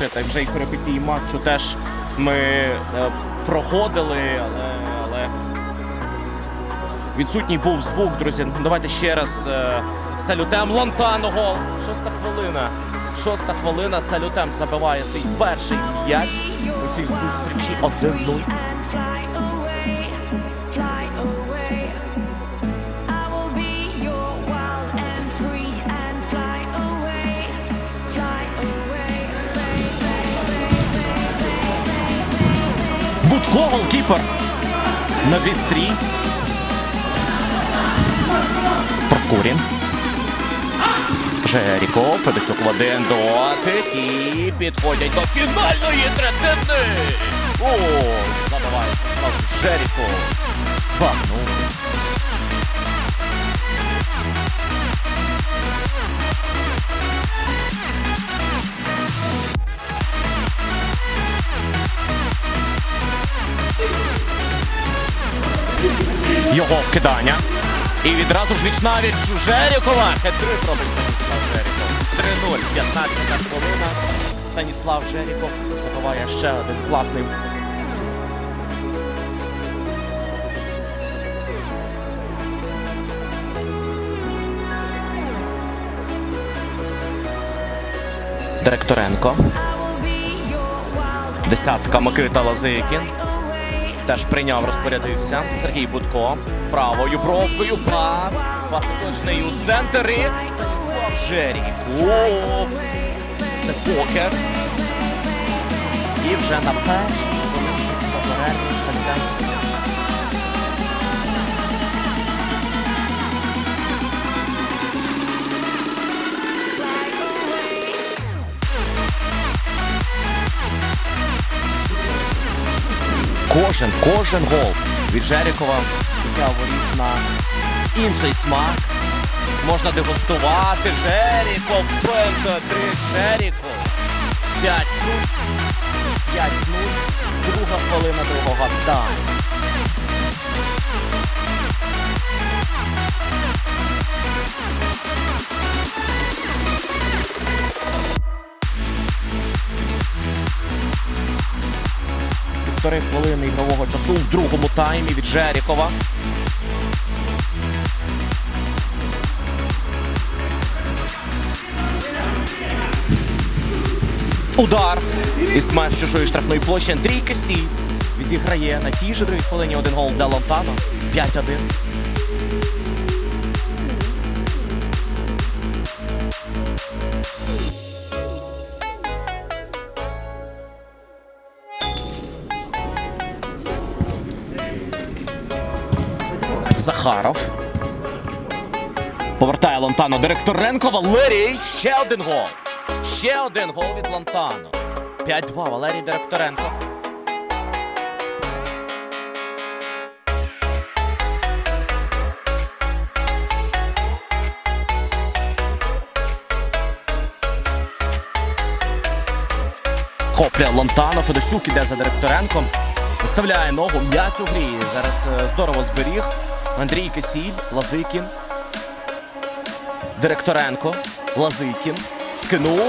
раніше, та вже і перепитії матчу теж ми е, проходили, але, але відсутній був звук, друзі. Ну, Давайте ще раз е, салютем Лонтаного. Шоста хвилина. Шоста хвилина. Салютем забиває свій перший м'яч у цій зустрічі 1-0. Будко голкіпер на вістрі. Проскурін. Жеріко, Федосюк в один дотик і підходять до фінальної третини. О, забиває Жеріко. 2 Його вкидання. І відразу ж вічнавіч Жерікова. Хет-трик робить Станіслав Жеріков. 3-0, 15 хвилина. Станіслав Жеріков забиває ще один класний. Директоренко. Десятка Микита Лазикін. Теж прийняв, розпорядився. Сергій Будко. Правою бровкою. Пас. Пас точний у центр. І Станіслав Жеріков. Це покер. І вже на першій хвилині Кожен, кожен гол від Жерікова життя воріт на інший смак. Можна дегустувати. Жеріков, пентатрик, Жеріков. 5-0. 5-0. Друга хвилина другого тайму. Півтори хвилини ігрового часу в другому таймі від Жерікова. Удар із чужої штрафної площі Андрій Кесій відіграє на тій же другій хвилині один гол для Лонтано. 5-1. Захаров. Повертає Лонтано Директоренко. Валерій. Ще один гол. Ще один гол від Лонтано. 5-2. Валерій Директоренко. Копля Лонтано. Федосюк іде за Директоренком. Виставляє ногу. М'яч у грі. Зараз е, здорово зберіг. Андрій Кисіль, Лазикін. Директоренко, Лазикін. Скинув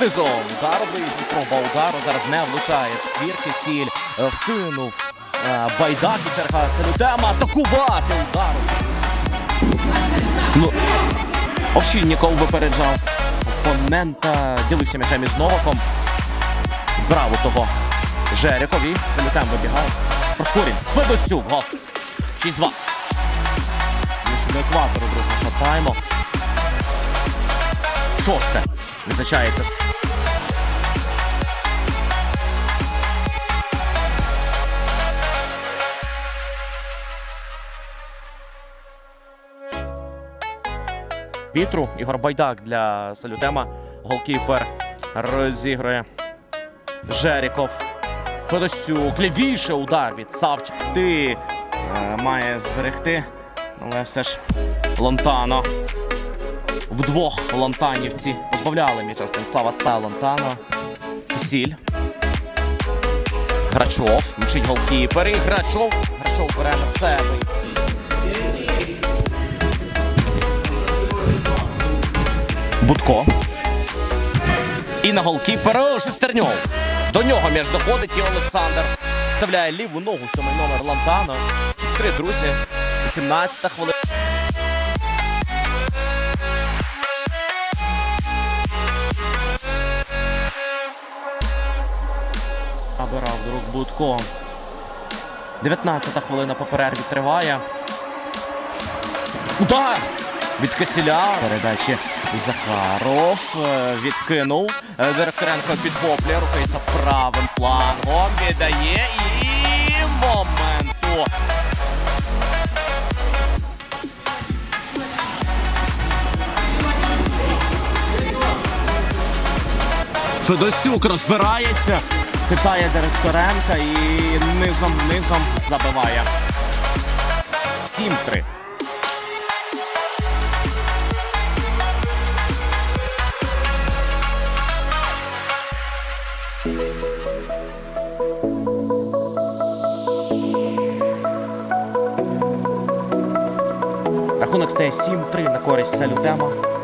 низом. Удар ближній проба удару. Зараз не влучає в ствірки. Сіль е, вкинув. е, Байдак і черга Салютема. Атакувати ударом. Ну, Овчинніков випереджав опонента. Ділився м'ячем із Новаком. Браво того. Жерікові. Салютем вибігає. Проскурін. Федосюк. Гол. 6-2. До екватору другого тайму. Шосте. Визначається. Вітру Ігор Байдак для Салютема. Голкіпер розігрує Жеріков. Федосюк. Лівіше удар від Савчик. Е, має зберегти. Але все ж Лонтано. Вдвох лонтанівці позбавляли м'яча Станіслава Са Лонтано. Сіль. Грачов. Мчить голкіпер. І Грачов. Грачов бере на себе. Будко. І на голкіпера Шестерньов. До нього м'яч доходить і Олександр. Вставляє ліву ногу, сьомий номер Лантано. 6-3, друзі. 18 хвилина. Набирав друг Будко. 19 хвилина по перерві триває. Удар! Від Кисіля. Передачі Захаров е, відкинув. Е, Директоренко підхоплює, рухається правим флангом. Віддає і моменту. Федосюк розбирається. Хитає Директоренка і низом низом забиває. 7-3. Рахунок стає 7-3 на користь Салютема.